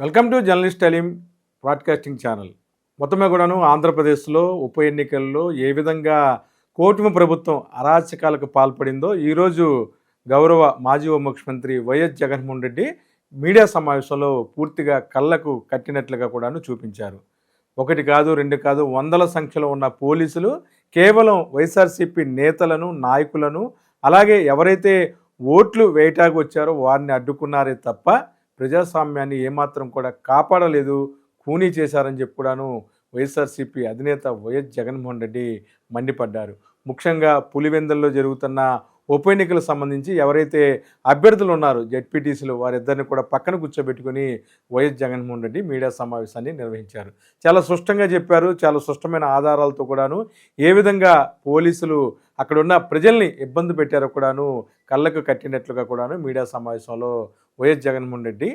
Welcome to journalist టెలిం broadcasting channel. మొత్తమే కూడాను ఆంధ్రప్రదేశ్లో ఉప ఎన్నికల్లో ఏ విధంగా కూటమి ప్రభుత్వం అరాచకాలకు పాల్పడిందో ఈరోజు గౌరవ మాజీ ఉప ముఖ్యమంత్రి వైఎస్ జగన్మోహన్ రెడ్డి మీడియా సమావేశంలో పూర్తిగా కళ్ళకు కట్టినట్లుగా కూడాను చూపించారు. ఒకటి కాదు రెండు కాదు వందల సంఖ్యలో ఉన్న పోలీసులు కేవలం వైఎస్ఆర్సీపీ నేతలను నాయకులను అలాగే ఎవరైతే ఓట్లు వేయటానికి వచ్చారో వారిని అడ్డుకున్నారే తప్ప ప్రజాస్వామ్యాన్ని ఏమాత్రం కూడా కాపాడలేదు కూనీ చేశారని చెప్పి కూడాను వైఎస్ఆర్సీపీ అధినేత వైఎస్ జగన్మోహన్ రెడ్డి మండిపడ్డారు. ముఖ్యంగా పులివెందుల్లో జరుగుతున్న ఉప ఎన్నికలకు సంబంధించి ఎవరైతే అభ్యర్థులు ఉన్నారో జెడ్పీటీసీలు వారిద్దరిని కూడా పక్కన కూర్చోబెట్టుకుని వైఎస్ జగన్మోహన్ రెడ్డి మీడియా సమావేశాన్ని నిర్వహించారు. చాలా స్పష్టంగా చెప్పారు చాలా స్పష్టమైన ఆధారాలతో కూడాను ఏ విధంగా పోలీసులు అక్కడున్న ప్రజల్ని ఇబ్బంది పెట్టారో కూడాను కళ్ళకు కట్టినట్లుగా కూడాను మీడియా సమావేశంలో వైఎస్ జగన్మోహన్ రెడ్డి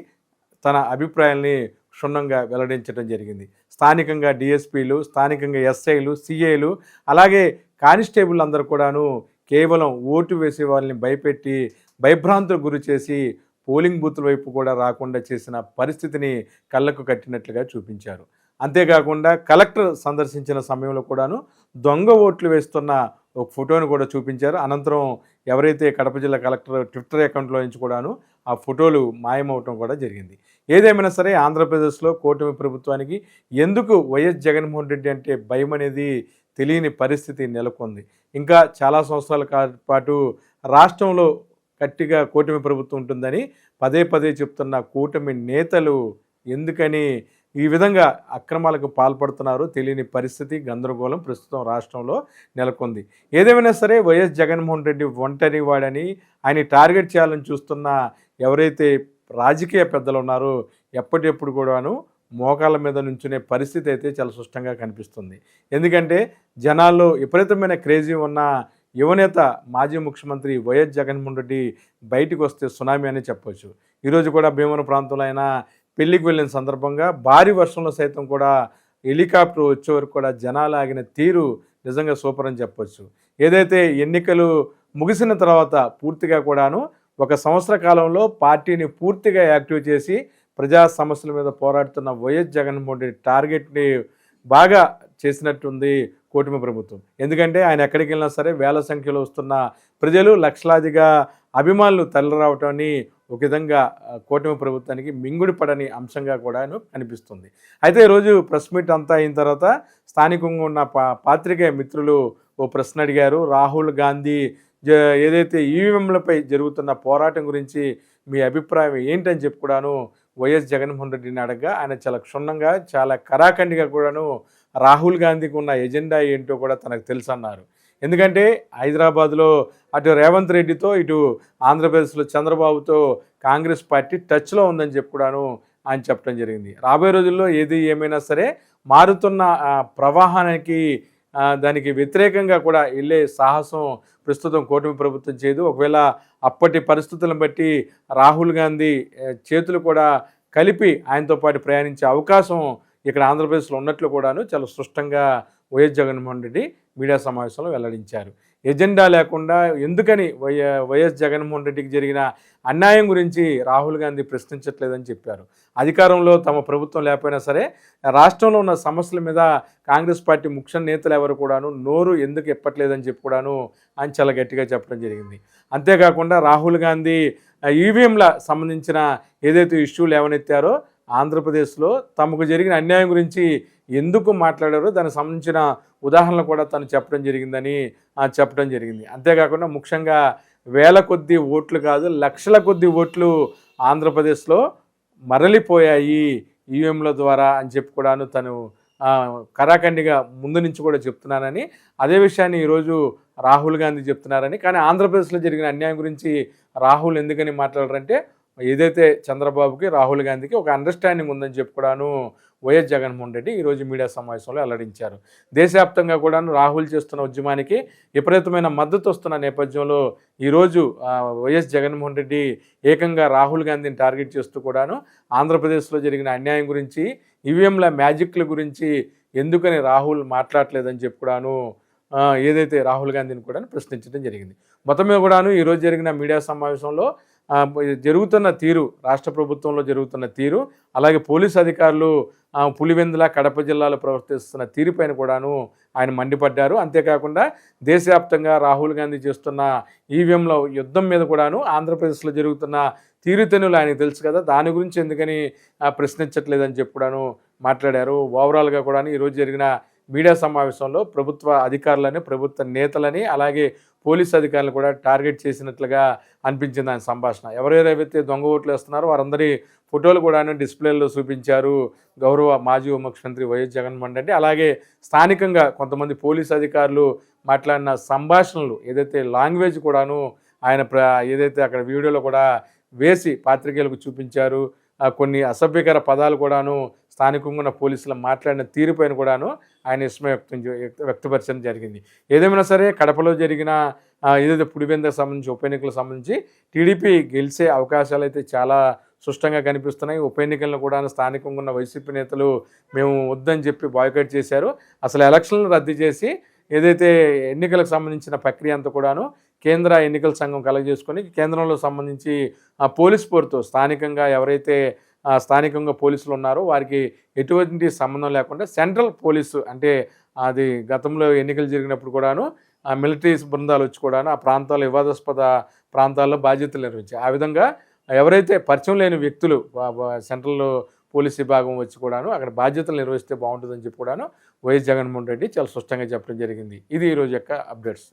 తన అభిప్రాయాల్ని క్షుణ్ణంగా వెల్లడించడం జరిగింది. స్థానికంగా డిఎస్పీలు స్థానికంగా ఎస్ఐలు సిఐలు అలాగే కానిస్టేబుల్ అందరూ కూడాను కేవలం ఓటు వేసే వాళ్ళని భయపెట్టి భయభ్రాంతులకు గురి చేసి పోలింగ్ బూత్ల వైపు కూడా రాకుండా చేసిన పరిస్థితిని కళ్ళకు కట్టినట్లుగా చూపించారు. అంతేకాకుండా కలెక్టర్ సందర్శించిన సమయంలో కూడాను దొంగ ఓట్లు వేస్తున్న ఒక ఫోటోను కూడా చూపించారు. అనంతరం ఎవరైతే కడప జిల్లా కలెక్టర్ ట్విట్టర్ అకౌంట్లో నుంచి కూడాను ఆ ఫోటోలు మాయమవటం కూడా జరిగింది. ఏదేమైనా సరే ఆంధ్రప్రదేశ్లో కూటమి ప్రభుత్వానికి ఎందుకు వైఎస్ జగన్మోహన్ రెడ్డి అంటే భయం అనేది తెలియని పరిస్థితి నెలకొంది. ఇంకా చాలా సంవత్సరాల పాటు రాష్ట్రంలో గట్టిగా కూటమి ప్రభుత్వం ఉంటుందని పదే పదే చెప్తున్న కూటమి నేతలు ఎందుకని ఈ విధంగా అక్రమాలకు పాల్పడుతున్నారు. తెలియని పరిస్థితి గందరగోళం ప్రస్తుతం రాష్ట్రంలో నెలకొంది. ఏదేమైనా సరే వైఎస్ జగన్మోహన్ రెడ్డి ఒంటరి వాడని ఆయన టార్గెట్ చేయాలని చూస్తున్న ఎవరైతే రాజకీయ పెద్దలు ఉన్నారో ఎప్పటికప్పుడు కూడాను మోకాళ్ళ మీద నుంచునే పరిస్థితి అయితే చాలా స్పష్టంగా కనిపిస్తుంది. ఎందుకంటే జనాల్లో విపరీతమైన క్రేజీ ఉన్న యువనేత మాజీ ముఖ్యమంత్రి వైఎస్ జగన్మోహన్ రెడ్డి బయటికి వస్తే సునామీ అని చెప్పవచ్చు ఈరోజు కూడా భీమవరం ప్రాంతంలో అయినా పెళ్ళికి వెళ్ళిన సందర్భంగా భారీ వర్షంలో సైతం కూడా హెలికాప్టర్ వచ్చే వరకు కూడా జనాలు ఆగిన తీరు నిజంగా సూపర్ అని చెప్పొచ్చు. ఏదైతే ఎన్నికలు ముగిసిన తర్వాత పూర్తిగా కూడాను ఒక సంవత్సర కాలంలో పార్టీని పూర్తిగా యాక్టివ్ చేసి ప్రజా సమస్యల మీద పోరాడుతున్న వైఎస్ జగన్మోహన్ రెడ్డి టార్గెట్ని బాగా చేసినట్టుంది కూటమి ప్రభుత్వం. ఎందుకంటే ఆయన ఎక్కడికి వెళ్ళినా సరే వేల సంఖ్యలో వస్తున్న ప్రజలు లక్షలాదిగా అభిమానులు తరలిరావటాన్ని ఒక విధంగా కూటమి ప్రభుత్వానికి మింగుడి పడని అంశంగా కూడా కనిపిస్తుంది. అయితే ఈరోజు ప్రెస్ మీట్ అంతా అయిన తర్వాత స్థానికంగా ఉన్న పా పాత్రికేయ మిత్రులు ఓ ప్రశ్న అడిగారు. రాహుల్ గాంధీ ఏదైతే ఈవీఎంలపై జరుగుతున్న పోరాటం గురించి మీ అభిప్రాయం ఏంటని చెప్పి కూడాను వైఎస్ జగన్మోహన్ రెడ్డిని అడగగా ఆయన చాలా క్షుణ్ణంగా చాలా కరాఖండిగా కూడాను రాహుల్ గాంధీకి ఉన్న ఎజెండా ఏంటో కూడా తనకు తెలుసు అన్నారు. ఎందుకంటే హైదరాబాద్లో అటు రేవంత్ రెడ్డితో ఇటు ఆంధ్రప్రదేశ్లో చంద్రబాబుతో కాంగ్రెస్ పార్టీ టచ్లో ఉందని చెప్పి కూడాను ఆయన చెప్పడం జరిగింది. రాబోయే రోజుల్లో ఏది ఏమైనా సరే మారుతున్న ప్రవాహానికి దానికి వ్యతిరేకంగా కూడా వెళ్ళే సాహసం ప్రస్తుతం కూటమి ప్రభుత్వం చేయదు. ఒకవేళ అప్పటి పరిస్థితులను బట్టి రాహుల్ గాంధీ చేతులు కూడా కలిపి ఆయనతో పాటు ప్రయాణించే అవకాశం ఇక్కడ ఆంధ్రప్రదేశ్లో ఉన్నట్లు కూడాను చాలా స్పష్టంగా వైఎస్ జగన్మోహన్ రెడ్డి మీడియా సమావేశంలో వెల్లడించారు. ఎజెండా లేకుండా ఎందుకని వైఎ వైఎస్ జగన్మోహన్ రెడ్డికి జరిగిన అన్యాయం గురించి రాహుల్ గాంధీ ప్రశ్నించట్లేదని చెప్పారు. అధికారంలో తమ ప్రభుత్వం లేకపోయినా సరే రాష్ట్రంలో ఉన్న సమస్యల మీద కాంగ్రెస్ పార్టీ ముఖ్య నేతలు ఎవరు కూడాను నోరు ఎందుకు ఎప్పట్లేదని చెప్పి కూడాను ఆయన చాలా గట్టిగా చెప్పడం జరిగింది. అంతేకాకుండా రాహుల్ గాంధీ ఈవీఎంల సంబంధించిన ఏదైతే ఇష్యూలు ఏమనెత్తారో ఆంధ్రప్రదేశ్లో తమకు జరిగిన అన్యాయం గురించి ఎందుకు మాట్లాడారో దానికి సంబంధించిన ఉదాహరణలు కూడా తను చెప్పడం జరిగిందని చెప్పడం జరిగింది. అంతేకాకుండా ముఖ్యంగా వేల కొద్ది ఓట్లు కాదు లక్షల కొద్ది ఓట్లు ఆంధ్రప్రదేశ్లో మరలిపోయాయి ఈవీఎంల ద్వారా అని చెప్పి కూడాను తను కరాఖండిగా ముందు నుంచి కూడా చెప్తున్నానని అదే విషయాన్ని ఈరోజు రాహుల్ గాంధీ చెప్తున్నారని కానీ ఆంధ్రప్రదేశ్లో జరిగిన అన్యాయం గురించి రాహుల్ ఎందుకని మాట్లాడారంటే ఏదైతే చంద్రబాబుకి రాహుల్ గాంధీకి ఒక అండర్స్టాండింగ్ ఉందని చెప్పి కూడాను వైఎస్ జగన్మోహన్ రెడ్డి ఈరోజు మీడియా సమావేశంలో వెల్లడించారు. దేశవ్యాప్తంగా కూడాను రాహుల్ చేస్తున్న ఉద్యమానికి విపరీతమైన మద్దతు వస్తున్న నేపథ్యంలో ఈరోజు వైఎస్ జగన్మోహన్ రెడ్డి ఏకంగా రాహుల్ గాంధీని టార్గెట్ చేస్తూ కూడాను ఆంధ్రప్రదేశ్లో జరిగిన అన్యాయం గురించి ఈవీఎంల మ్యాజిక్ల గురించి ఎందుకని రాహుల్ మాట్లాడలేదని చెప్పి కూడాను ఏదైతే రాహుల్ గాంధీని కూడా ప్రశ్నించడం జరిగింది. మొత్తం మీద కూడాను ఈరోజు జరిగిన మీడియా సమావేశంలో జరుగుతున్న తీరు రాష్ట్ర ప్రభుత్వంలో జరుగుతున్న తీరు అలాగే పోలీస్ అధికారులు పులివెందుల కడప జిల్లాలో ప్రవర్తిస్తున్న తీరుపైన కూడాను ఆయన మండిపడ్డారు. అంతేకాకుండా దేశవ్యాప్తంగా రాహుల్ గాంధీ చేస్తున్న ఈవీఎంల యుద్ధం మీద కూడాను ఆంధ్రప్రదేశ్లో జరుగుతున్న తీరుతెన్నులు ఆయనకు తెలుసు కదా దాని గురించి ఎందుకని ప్రశ్నించట్లేదని చెప్పి కూడాను మాట్లాడారు. ఓవరాల్గా కూడా ఈరోజు జరిగిన మీడియా సమావేశంలో ప్రభుత్వ అధికారులని ప్రభుత్వ నేతలని అలాగే పోలీస్ అధికారులు కూడా టార్గెట్ చేసినట్లుగా అనిపించింది ఆయన సంభాషణ. ఎవరెవరైతే దొంగ ఓట్లు వేస్తున్నారో వారందరి ఫోటోలు కూడా డిస్ప్లేలో చూపించారు. గౌరవ మాజీ ముఖ్యమంత్రి వైఎస్ జగన్మోహన్ రెడ్డి. అలాగే స్థానికంగా కొంతమంది పోలీస్ అధికారులు మాట్లాడిన సంభాషణలు ఏదైతే లాంగ్వేజ్ కూడాను ఆయన ప్ర ఏదైతే అక్కడ వీడియోలో కూడా వేసి పాత్రికేయులకు చూపించారు. కొన్ని అసభ్యకర పదాలు కూడాను స్థానికంగా ఉన్న పోలీసులు మాట్లాడిన తీరుపైన కూడాను ఆయన ఇష్టం వ్యక్తం చే- వ్యక్తపరచడం జరిగింది. ఏదేమైనా సరే కడపలో జరిగిన ఏదైతే పుడిబెందకు సంబంధించి ఉప ఎన్నికలకు సంబంధించి టీడీపీ గెలిచే అవకాశాలు అయితే చాలా స్పష్టంగా కనిపిస్తున్నాయి. ఉప ఎన్నికలను కూడా స్థానికంగా ఉన్న వైసీపీ నేతలు మేము వద్దని చెప్పి బాయ్కట్ చేశారు. అసలు ఎలక్షన్లు రద్దు చేసి ఏదైతే ఎన్నికలకు సంబంధించిన ప్రక్రియ అంతా కూడాను కేంద్ర ఎన్నికల సంఘం కలగజేసుకొని కేంద్రంలో సంబంధించి ఆ పోలీస్ పోరుతో స్థానికంగా ఎవరైతే స్థానికంగా పోలీసులు ఉన్నారో వారికి ఎటువంటి సంబంధం లేకుండా సెంట్రల్ పోలీసు అంటే అది గతంలో ఎన్నికలు జరిగినప్పుడు కూడాను ఆ మిలిటరీ బృందాలు వచ్చి కూడాను ఆ ప్రాంతాల్లో వివాదాస్పద ప్రాంతాల్లో బాధ్యతలు నిర్వహించాయి. ఆ విధంగా ఎవరైతే పరిచయం లేని వ్యక్తులు సెంట్రల్ పోలీస్ విభాగం వచ్చి కూడాను అక్కడ బాధ్యతలు నిర్వహిస్తే బాగుంటుందని చెప్పి కూడాను వైఎస్ జగన్మోహన్ రెడ్డి చాలా స్పష్టంగా చెప్పడం జరిగింది. ఇది ఈరోజు యొక్క అప్డేట్స్.